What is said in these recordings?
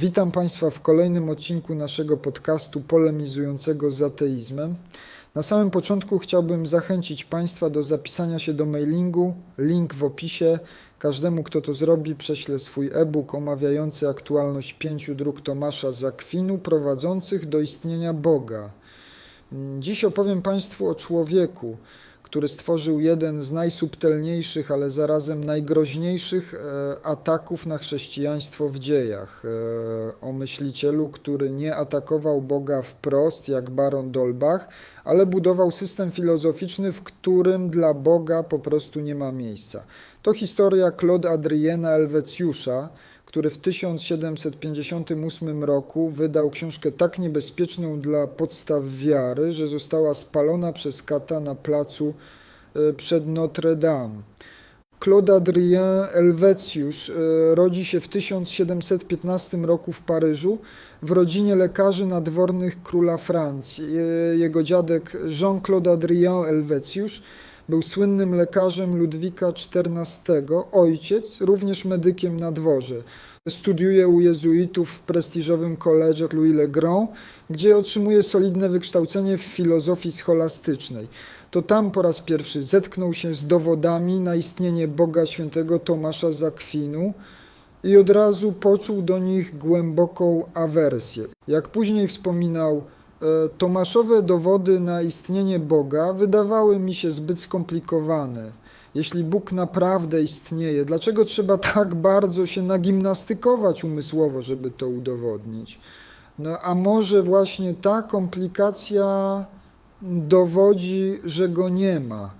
Witam Państwa w kolejnym odcinku naszego podcastu polemizującego z ateizmem. Na samym początku chciałbym zachęcić Państwa do zapisania się do mailingu. Link w opisie. Każdemu, kto to zrobi, prześlę swój e-book omawiający aktualność pięciu dróg Tomasza Zakwinu prowadzących do istnienia Boga. Dziś opowiem Państwu o człowieku, który stworzył jeden z najsubtelniejszych, ale zarazem najgroźniejszych e, ataków na chrześcijaństwo w dziejach. E, O myślicielu, który nie atakował Boga wprost, jak baron Dolbach, ale budował system filozoficzny, w którym dla Boga po prostu nie ma miejsca. To historia Claude Adriena Elwecjusza, który w 1758 roku wydał książkę tak niebezpieczną dla podstaw wiary, że została spalona przez kata na placu e, przed Notre Dame. Claude Adrien Helvetius e, rodzi się w 1715 roku w Paryżu w rodzinie lekarzy nadwornych króla Francji. Je- Jego dziadek Jean-Claude Adrien Helvetius był słynnym lekarzem Ludwika XIV, ojciec również medykiem na dworze. Studiuje u jezuitów w prestiżowym Collège Louis le Grand, gdzie otrzymuje solidne wykształcenie w filozofii scholastycznej. To tam po raz pierwszy zetknął się z dowodami na istnienie Boga świętego Tomasza Zakwinu i od razu poczuł do nich głęboką awersję. Jak później wspominał, Tomaszowe dowody na istnienie Boga wydawały mi się zbyt skomplikowane. Jeśli Bóg naprawdę istnieje, dlaczego trzeba tak bardzo się nagimnastykować umysłowo, żeby to udowodnić? No a może właśnie ta komplikacja dowodzi, że go nie ma.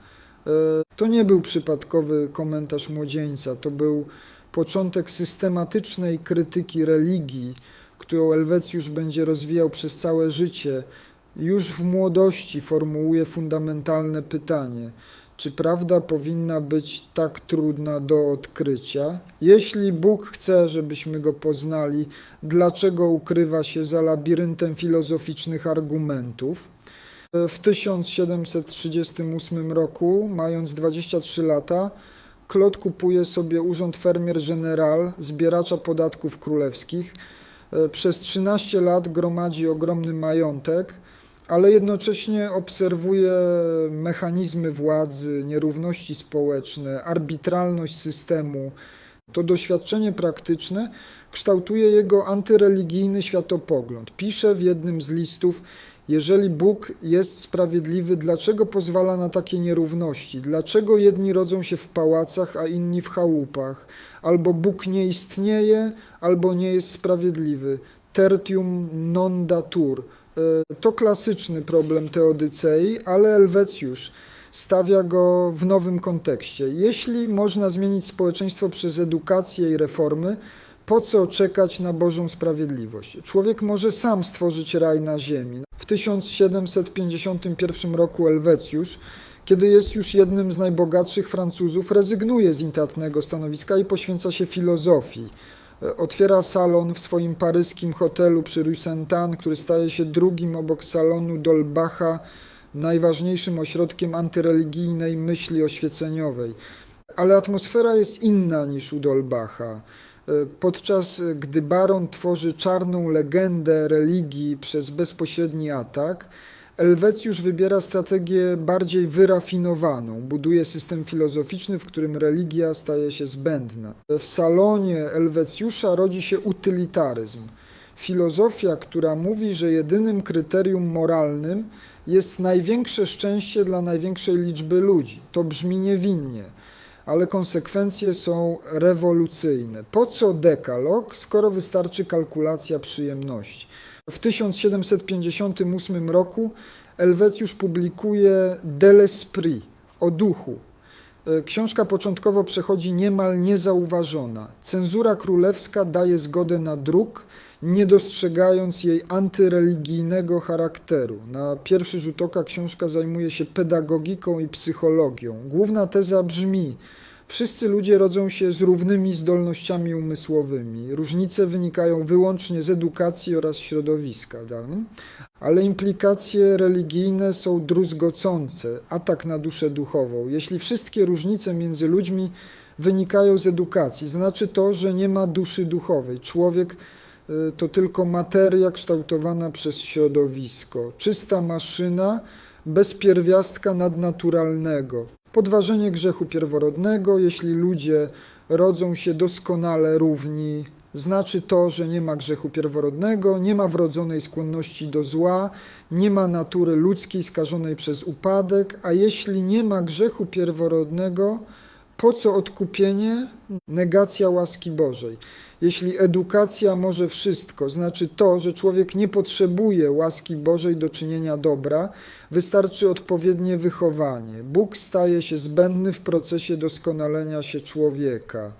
E, To nie był przypadkowy komentarz młodzieńca, to był początek systematycznej krytyki religii, którą Elwecjusz będzie rozwijał przez całe życie. Już w młodości formułuje fundamentalne pytanie: czy prawda powinna być tak trudna do odkrycia? Jeśli Bóg chce, żebyśmy go poznali, dlaczego ukrywa się za labiryntem filozoficznych argumentów? W 1738 roku, mając 23 lata, Claude kupuje sobie urząd fermier general, zbieracza podatków królewskich. E, Przez 13 lat gromadzi ogromny majątek, ale jednocześnie obserwuje mechanizmy władzy, nierówności społeczne, arbitralność systemu. To doświadczenie praktyczne kształtuje jego antyreligijny światopogląd. Pisze w jednym z listów: jeżeli Bóg jest sprawiedliwy, dlaczego pozwala na takie nierówności? Dlaczego jedni rodzą się w pałacach, a inni w chałupach? Albo Bóg nie istnieje, albo nie jest sprawiedliwy. Tertium non datur. E, To klasyczny problem teodycei, ale Elwecjusz stawia go w nowym kontekście. Jeśli można zmienić społeczeństwo przez edukację i reformy, po co czekać na Bożą sprawiedliwość? Człowiek może sam stworzyć raj na ziemi. W 1751 roku Elwecjusz, kiedy jest już jednym z najbogatszych Francuzów, rezygnuje z intratnego stanowiska i poświęca się filozofii. E, Otwiera salon w swoim paryskim hotelu przy Rue Saint-Anne, który staje się drugim obok salonu Dolbacha, najważniejszym ośrodkiem antyreligijnej myśli oświeceniowej. Ale atmosfera jest inna niż u Dolbacha. E, Podczas gdy baron tworzy czarną legendę religii przez bezpośredni atak, Elwecjusz wybiera strategię bardziej wyrafinowaną. Buduje system filozoficzny, w którym religia staje się zbędna. W salonie Elwecjusza rodzi się utylitaryzm. Filozofia, która mówi, że jedynym kryterium moralnym jest największe szczęście dla największej liczby ludzi. To brzmi niewinnie ale konsekwencje są rewolucyjne. Po co dekalog, skoro wystarczy kalkulacja przyjemności? W 1758 roku Elwecjusz publikuje De l'Esprit o duchu. E, Książka początkowo przechodzi niemal niezauważona. Cenzura królewska daje zgodę na druk, nie dostrzegając jej antyreligijnego charakteru. Na pierwszy rzut oka książka zajmuje się pedagogiką i psychologią. Główna teza brzmi: Wszyscy ludzie rodzą się z równymi zdolnościami umysłowymi. Różnice wynikają wyłącznie z edukacji oraz środowiska, ale implikacje religijne są druzgocące, atak na duszę duchową. Jeśli wszystkie różnice między ludźmi wynikają z edukacji, znaczy to, że nie ma duszy duchowej. Człowiek to tylko materia kształtowana przez środowisko, czysta maszyna bez pierwiastka nadnaturalnego. Podważenie grzechu pierworodnego, jeśli ludzie rodzą się doskonale równi, znaczy to, że nie ma grzechu pierworodnego, nie ma wrodzonej skłonności do zła, nie ma natury ludzkiej skażonej przez upadek, a jeśli nie ma grzechu pierworodnego, po co odkupienie? Negacja łaski Bożej. Jeśli edukacja może wszystko, znaczy to, że człowiek nie potrzebuje łaski Bożej do czynienia dobra, wystarczy odpowiednie wychowanie. Bóg staje się zbędny w procesie doskonalenia się człowieka.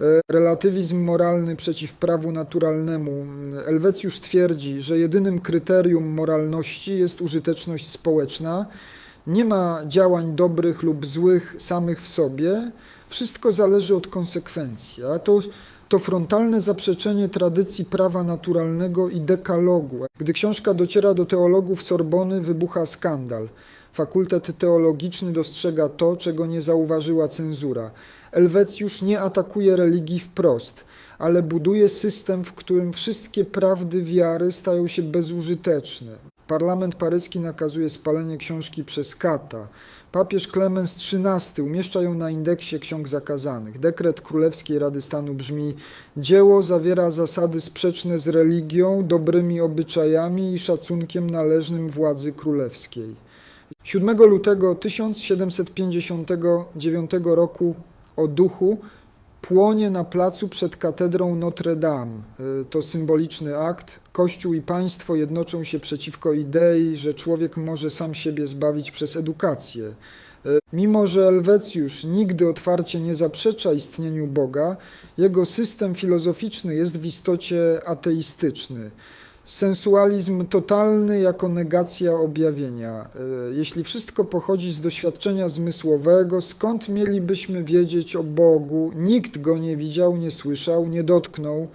E, Relatywizm moralny przeciw prawu naturalnemu. Elwecjusz twierdzi, że jedynym kryterium moralności jest użyteczność społeczna. Nie ma działań dobrych lub złych samych w sobie. Wszystko zależy od konsekwencji. A to, to frontalne zaprzeczenie tradycji prawa naturalnego i dekalogu. Gdy książka dociera do teologów Sorbony, wybucha skandal. Fakultet teologiczny dostrzega to, czego nie zauważyła cenzura. Elwecjusz nie atakuje religii wprost, ale buduje system, w którym wszystkie prawdy wiary stają się bezużyteczne. Parlament paryski nakazuje spalenie książki przez kata. Papież Klemens XIII umieszcza ją na indeksie ksiąg zakazanych. Dekret Królewskiej Rady Stanu brzmi: Dzieło zawiera zasady sprzeczne z religią, dobrymi obyczajami i szacunkiem należnym władzy królewskiej. 7 lutego 1759 roku o duchu płonie na placu przed katedrą Notre Dame. Y, To symboliczny akt. Kościół i państwo jednoczą się przeciwko idei, że człowiek może sam siebie zbawić przez edukację. Y, Mimo, że Elwecjusz nigdy otwarcie nie zaprzecza istnieniu Boga, jego system filozoficzny jest w istocie ateistyczny. Sensualizm totalny jako negacja objawienia. Y, Jeśli wszystko pochodzi z doświadczenia zmysłowego, skąd mielibyśmy wiedzieć o Bogu? Nikt go nie widział, nie słyszał, nie dotknął.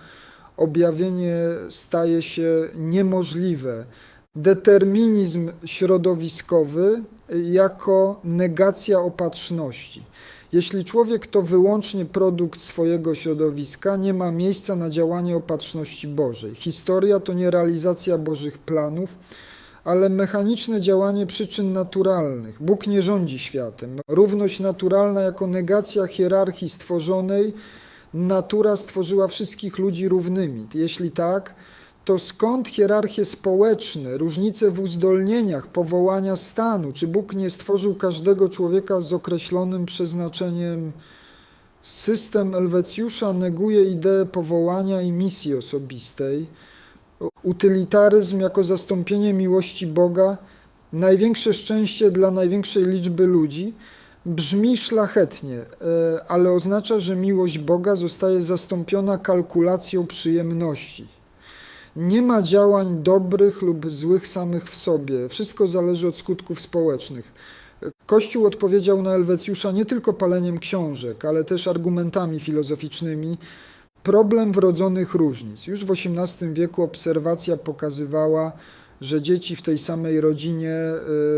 Objawienie staje się niemożliwe. Determinizm środowiskowy jako negacja opatrzności. Jeśli człowiek to wyłącznie produkt swojego środowiska, nie ma miejsca na działanie opatrzności Bożej. Historia to nie realizacja Bożych planów, ale mechaniczne działanie przyczyn naturalnych. Bóg nie rządzi światem. Równość naturalna jako negacja hierarchii stworzonej, natura stworzyła wszystkich ludzi równymi. Jeśli tak, to skąd hierarchie społeczne, różnice w uzdolnieniach, powołania stanu? Czy Bóg nie stworzył każdego człowieka z określonym przeznaczeniem? System Elwecjusza neguje ideę powołania i misji osobistej. Utylitaryzm jako zastąpienie miłości Boga, największe szczęście dla największej liczby ludzi, brzmi szlachetnie, e, ale oznacza, że miłość Boga zostaje zastąpiona kalkulacją przyjemności. Nie ma działań dobrych lub złych samych w sobie. Wszystko zależy od skutków społecznych. Kościół odpowiedział na Elwecjusza nie tylko paleniem książek, ale też argumentami filozoficznymi. Problem wrodzonych różnic. Już w XVIII wieku obserwacja pokazywała, że dzieci w tej samej rodzinie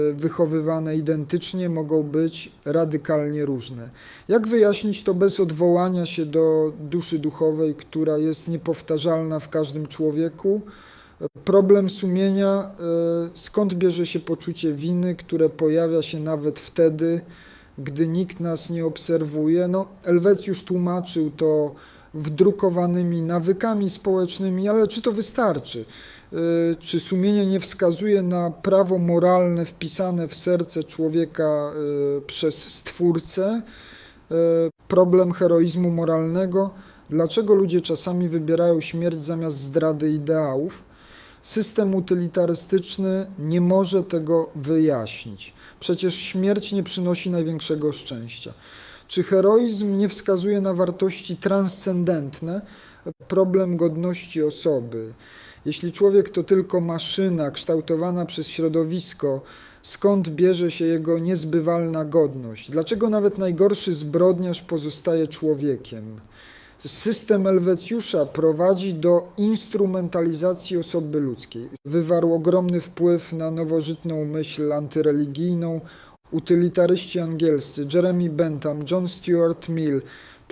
y, wychowywane identycznie mogą być radykalnie różne. Jak wyjaśnić to bez odwołania się do duszy duchowej, która jest niepowtarzalna w każdym człowieku? Problem sumienia, y, skąd bierze się poczucie winy, które pojawia się nawet wtedy, gdy nikt nas nie obserwuje? No, Elwecjusz tłumaczył to wdrukowanymi nawykami społecznymi, ale czy to wystarczy? Y, Czy sumienie nie wskazuje na prawo moralne wpisane w serce człowieka y, przez Stwórcę? Y, Problem heroizmu moralnego. Dlaczego ludzie czasami wybierają śmierć zamiast zdrady ideałów? System utylitarystyczny nie może tego wyjaśnić. Przecież śmierć nie przynosi największego szczęścia. Czy heroizm nie wskazuje na wartości transcendentne? Problem godności osoby. Jeśli człowiek to tylko maszyna kształtowana przez środowisko, skąd bierze się jego niezbywalna godność? Dlaczego nawet najgorszy zbrodniarz pozostaje człowiekiem? System Elwecjusza prowadzi do instrumentalizacji osoby ludzkiej. Wywarł ogromny wpływ na nowożytną myśl antyreligijną. Utylitaryści angielscy Jeremy Bentham, John Stuart Mill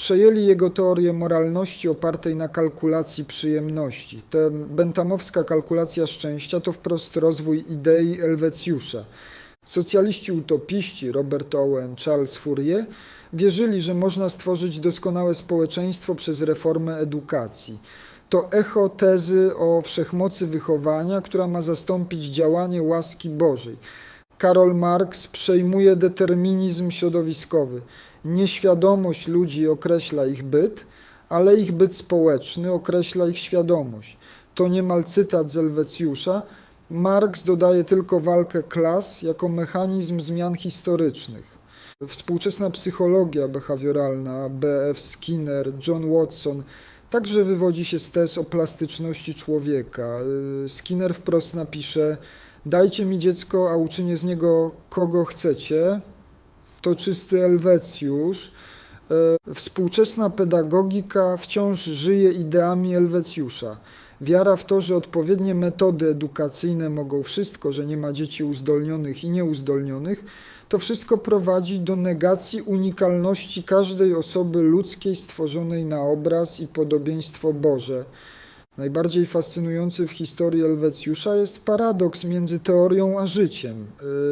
przejęli jego teorię moralności opartej na kalkulacji przyjemności. Ta bentamowska kalkulacja szczęścia to wprost rozwój idei Elwecjusza. Socjaliści utopiści Robert Owen, Charles Fourier wierzyli, że można stworzyć doskonałe społeczeństwo przez reformę edukacji. To echo tezy o wszechmocy wychowania, która ma zastąpić działanie łaski Bożej. Karol Marx przejmuje determinizm środowiskowy. Nieświadomość ludzi określa ich byt, ale ich byt społeczny określa ich świadomość. To niemal cytat z Elwecjusza. Marx dodaje tylko walkę klas jako mechanizm zmian historycznych. Współczesna psychologia behawioralna, B.F. Skinner, John Watson, także wywodzi się z tez o plastyczności człowieka. Skinner wprost napisze: Dajcie mi dziecko, a uczynię z niego kogo chcecie. To czysty Elwecjusz. Y, Współczesna pedagogika wciąż żyje ideami Elwecjusza. Wiara w to, że odpowiednie metody edukacyjne mogą wszystko, że nie ma dzieci uzdolnionych i nieuzdolnionych, to wszystko prowadzi do negacji unikalności każdej osoby ludzkiej stworzonej na obraz i podobieństwo Boże. Najbardziej fascynujący w historii Elwecjusza jest paradoks między teorią a życiem.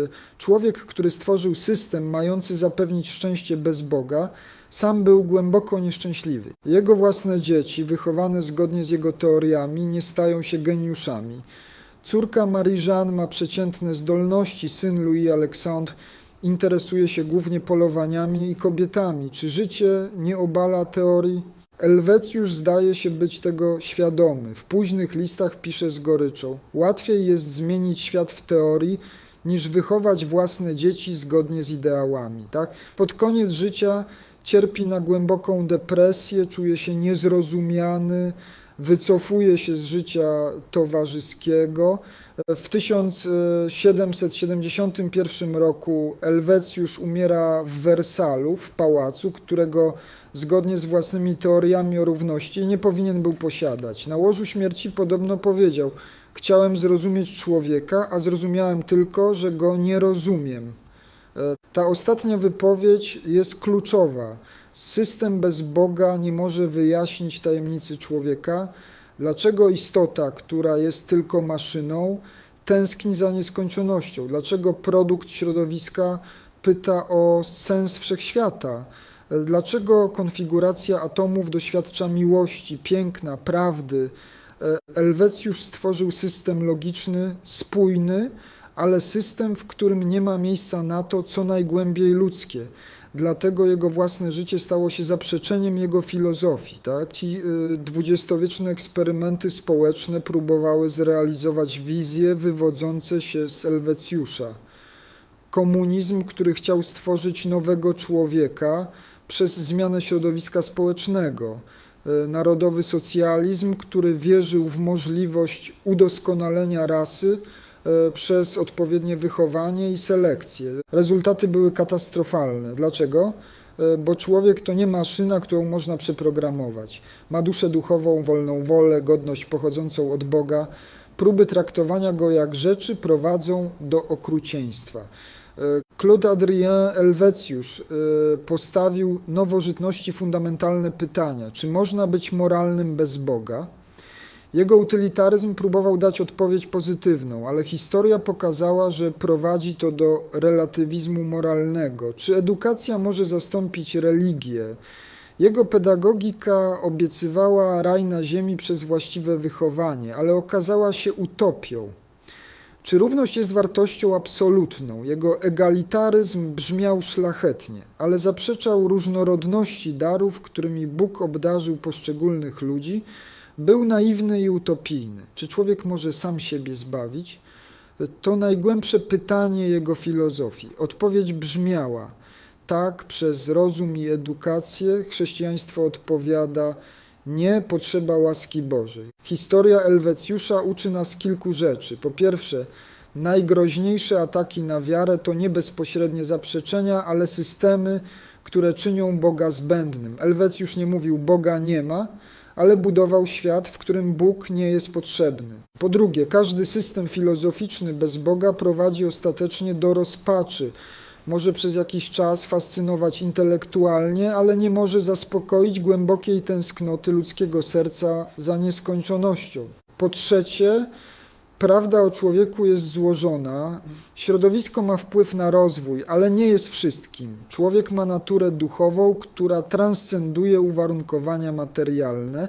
Y, Człowiek, który stworzył system mający zapewnić szczęście bez Boga, sam był głęboko nieszczęśliwy. Jego własne dzieci, wychowane zgodnie z jego teoriami, nie stają się geniuszami. Córka Marie-Jeanne ma przeciętne zdolności, syn Louis Alexandre interesuje się głównie polowaniami i kobietami. Czy życie nie obala teorii? Elwecjusz zdaje się być tego świadomy. W późnych listach pisze z goryczą: Łatwiej jest zmienić świat w teorii, niż wychować własne dzieci zgodnie z ideałami. Tak? Pod koniec życia cierpi na głęboką depresję, czuje się niezrozumiany, wycofuje się z życia towarzyskiego. W 1771 roku Elwecjusz umiera w Wersalu, w pałacu, którego zgodnie z własnymi teoriami o równości nie powinien był posiadać. Na łożu śmierci podobno powiedział: Chciałem zrozumieć człowieka, a zrozumiałem tylko, że go nie rozumiem. E, Ta ostatnia wypowiedź jest kluczowa. System bez Boga nie może wyjaśnić tajemnicy człowieka, dlaczego istota, która jest tylko maszyną, tęskni za nieskończonością, dlaczego produkt środowiska pyta o sens wszechświata, dlaczego konfiguracja atomów doświadcza miłości, piękna, prawdy. Elwecjusz stworzył system logiczny, spójny, ale system, w którym nie ma miejsca na to, co najgłębiej ludzkie. Dlatego jego własne życie stało się zaprzeczeniem jego filozofii. Tak? Ci y, dwudziestowieczne eksperymenty społeczne próbowały zrealizować wizje wywodzące się z Elwecjusza. Komunizm, który chciał stworzyć nowego człowieka przez zmianę środowiska społecznego. Y, Narodowy socjalizm, który wierzył w możliwość udoskonalenia rasy przez odpowiednie wychowanie i selekcję. Rezultaty były katastrofalne. Dlaczego? E, Bo człowiek to nie maszyna, którą można przeprogramować. Ma duszę duchową, wolną wolę, godność pochodzącą od Boga. Próby traktowania go jak rzeczy prowadzą do okrucieństwa. E, Claude Adrien Elwecjusz e, postawił nowożytności fundamentalne pytania: czy można być moralnym bez Boga? Jego utylitaryzm próbował dać odpowiedź pozytywną, ale historia pokazała, że prowadzi to do relatywizmu moralnego. Czy edukacja może zastąpić religię? Jego pedagogika obiecywała raj na ziemi przez właściwe wychowanie, ale okazała się utopią. Czy równość jest wartością absolutną? Jego egalitaryzm brzmiał szlachetnie, ale zaprzeczał różnorodności darów, którymi Bóg obdarzył poszczególnych ludzi. Był naiwny i utopijny. Czy człowiek może sam siebie zbawić? To najgłębsze pytanie jego filozofii. Odpowiedź brzmiała: tak, przez rozum i edukację chrześcijaństwo odpowiada: nie, potrzeba łaski Bożej. Historia Elwecjusza uczy nas kilku rzeczy. Po pierwsze, najgroźniejsze ataki na wiarę to nie bezpośrednie zaprzeczenia, ale systemy, które czynią Boga zbędnym. Elwecjusz nie mówił Boga nie ma, ale budował świat, w którym Bóg nie jest potrzebny. Po drugie, każdy system filozoficzny bez Boga prowadzi ostatecznie do rozpaczy. może przez jakiś czas fascynować intelektualnie, ale nie może zaspokoić głębokiej tęsknoty ludzkiego serca za nieskończonością. Po trzecie, prawda o człowieku jest złożona. Środowisko ma wpływ na rozwój, ale nie jest wszystkim. Człowiek ma naturę duchową, która transcenduje uwarunkowania materialne.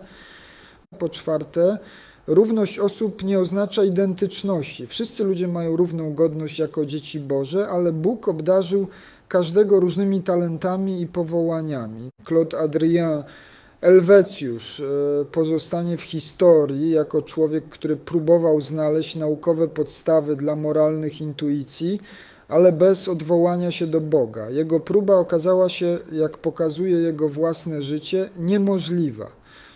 Po czwarte, równość osób nie oznacza identyczności. Wszyscy ludzie mają równą godność jako dzieci Boże, ale Bóg obdarzył każdego różnymi talentami i powołaniami. Claude Adrien Elwecjusz e, pozostanie w historii jako człowiek, który próbował znaleźć naukowe podstawy dla moralnych intuicji, ale bez odwołania się do Boga. Jego próba okazała się, jak pokazuje jego własne życie, niemożliwa.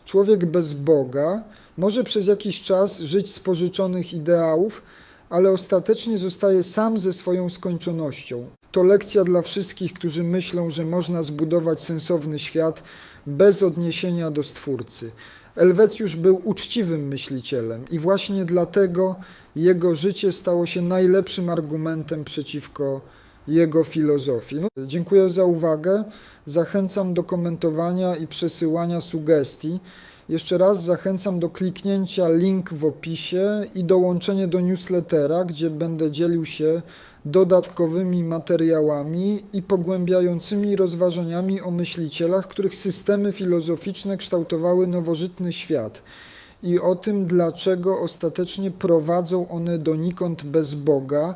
Człowiek bez Boga może przez jakiś czas żyć z pożyczonych ideałów, ale ostatecznie zostaje sam ze swoją skończonością. To lekcja dla wszystkich, którzy myślą, że można zbudować sensowny świat bez odniesienia do Stwórcy. Elwecjusz był uczciwym myślicielem i właśnie dlatego jego życie stało się najlepszym argumentem przeciwko jego filozofii. No, dziękuję za uwagę. Zachęcam do komentowania i przesyłania sugestii. Jeszcze raz zachęcam do kliknięcia link w opisie i dołączenie do newslettera, gdzie będę dzielił się dodatkowymi materiałami i pogłębiającymi rozważaniami o myślicielach, których systemy filozoficzne kształtowały nowożytny świat i o tym, dlaczego ostatecznie prowadzą one donikąd bez Boga,